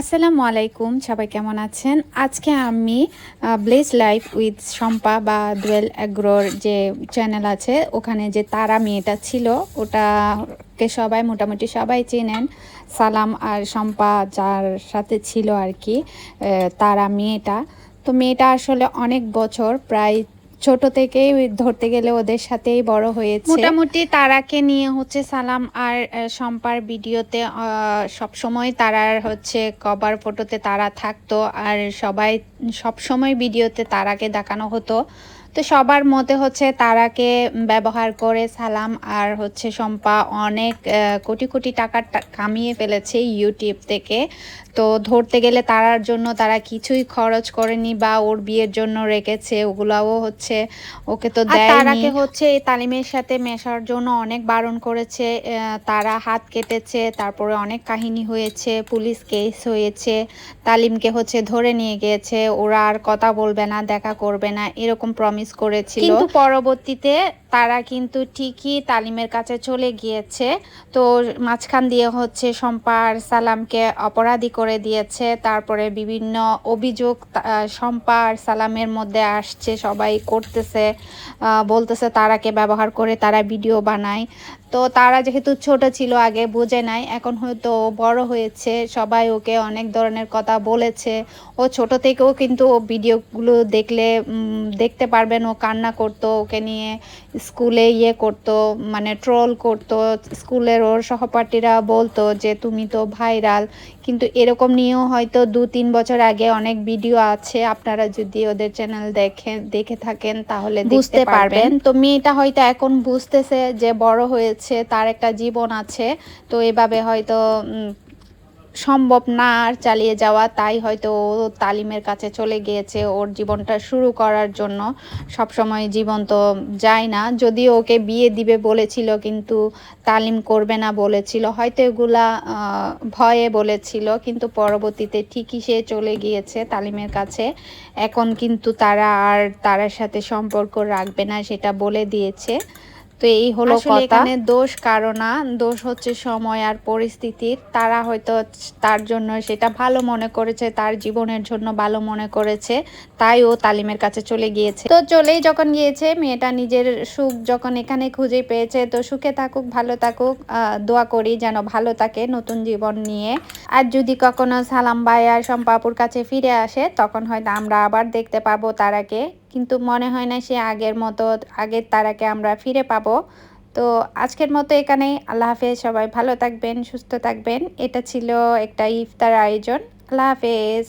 আসসালামু আলাইকুম, সবাই কেমন আছেন? আজকে আমি ব্লেস লাইফ উইথ শম্পা বা দুয়েল অ্যাগ্রোর যে চ্যানেল আছে, ওখানে যে তারা মেয়েটা ছিল, ওটাকে সবাই, মোটামুটি সবাই চেনেন। সালাম আর শম্পা যার সাথে ছিল আর কি তারা মেয়েটা। তো মেয়েটা আসলে অনেক বছর, প্রায় ছোট থেকেই ধরতে গেলে ওদের সাথেই বড় হয়েছে। মোটামুটি তারাকে নিয়ে হচ্ছে সালাম আর শম্পার ভিডিওতে সব সময় তারার হচ্ছে কভার ফটোতে তারা থাকতো আর সবাই সব সময় ভিডিওতে তারাকে দেখানো হতো। তো সবার মতে হচ্ছে তারাকে ব্যবহার করে সালাম আর হচ্ছে শম্পা অনেক কোটি কোটি টাকা কামিয়ে ফেলেছে ইউটিউব থেকে। তো ধরতে গেলে তারার জন্য তারা কিছুই খরচ করেনি বা ওর বিয়ের জন্য রেখেছে ওগুলাও হচ্ছে ওকে তো দেয় তারাকে হচ্ছে এই তালিমের সাথে মেশার জন্য অনেক বারণ করেছে তারা হাত কেটেছে তারপরে অনেক কাহিনী হয়েছে পুলিশ কেস হয়েছে তালিমকে হচ্ছে ধরে নিয়ে গিয়েছে ওরা আর কথা বলবে না দেখা করবে না এরকম প্রমিস করেছিল। কিন্তু পরবর্তীতে তারা কিন্তু ঠিকই তালিমের কাছে চলে গিয়েছে। তো মাঝখান দিয়ে হচ্ছে সম্পার সালামকে অপরাধী করে দিয়েছে। তারপরে বিভিন্ন অভিযোগ সম্পার সালামের মধ্যে আসছে, সবাই করতেছে বলতেছে তারাকে ব্যবহার করে তারা ভিডিও বানায়। তো তারা যেহেতু ছোট ছিল আগে বুঝে নাই এখন হয়তো ও বড় হয়েছে সবাই ওকে অনেক ধরনের কথা বলেছে। ও ছোট থেকেও কিন্তু ও ভিডিওগুলো দেখলে দেখতে পারবেন ও কান্না করতো ওকে নিয়ে স্কুলে ইয়ে করতো মানে ট্রোল করতো স্কুলের ওর সহপাঠীরা বলতো যে তুমি তো ভাইরাল কিন্তু এরকম নিয়েও হয়তো দু তিন বছর আগে অনেক ভিডিও আছে আপনারা যদি ওদের চ্যানেল দেখেন দেখে থাকেন তাহলে বুঝতে পারবেন। তো মেয়েটা হয়তো এখন বুঝতেছে যে বড় হয়েছে তার একটা জীবন আছে। তো এভাবে হয়তো সম্ভব না আর চালিয়ে যাওয়া। তাই হয়তো ও তালিমের কাছে চলে গিয়েছে ওর জীবনটা শুরু করার জন্য। সব সময় জীবন তো যায় না। যদিও ওকে বিয়ে দিবে বলেছিল, কিন্তু তালিম করবে না বলেছিল। হয়তো এগুলা ভয়ে বলেছিল, কিন্তু পরবর্তীতে ঠিকই সে চলে গিয়েছে তালিমের কাছে। এখন কিন্তু তারা আর তারার সাথে সম্পর্ক রাখবে না, সেটা বলে দিয়েছে। তো এই হলো কথা। এখানে দোষ কারও না দোষ হচ্ছে সময় আর পরিস্থিতির তারা হয়তো তার জন্য সেটা ভালো মনে করেছে তার জীবনের জন্য ভালো মনে করেছে তাই ও তালিমের কাছে চলে গিয়েছে। তো চলেই যখন গিয়েছে মেয়েটা নিজের সুখ যখন এখানে খুঁজে পেয়েছে তো সুখে থাকুক ভালো থাকুক আহ, দোয়া করি যেন ভালো থাকে নতুন জীবন নিয়ে। আর যদি কখনো সালাম ভাই আর শম্পাপুর কাছে ফিরে আসে তখন হয়তো আমরা আবার দেখতে পাবো তারাকে। কিন্তু মনে হয় না সে আগের মতো, আগের তারাকে আমরা ফিরে পাবো। তো আজকের মতো এখানেই। আল্লাহ হাফেজ, সবাই ভালো থাকবেন, সুস্থ থাকবেন। এটা ছিল একটা ইফতার আয়োজন। আল্লাহ হাফেজ।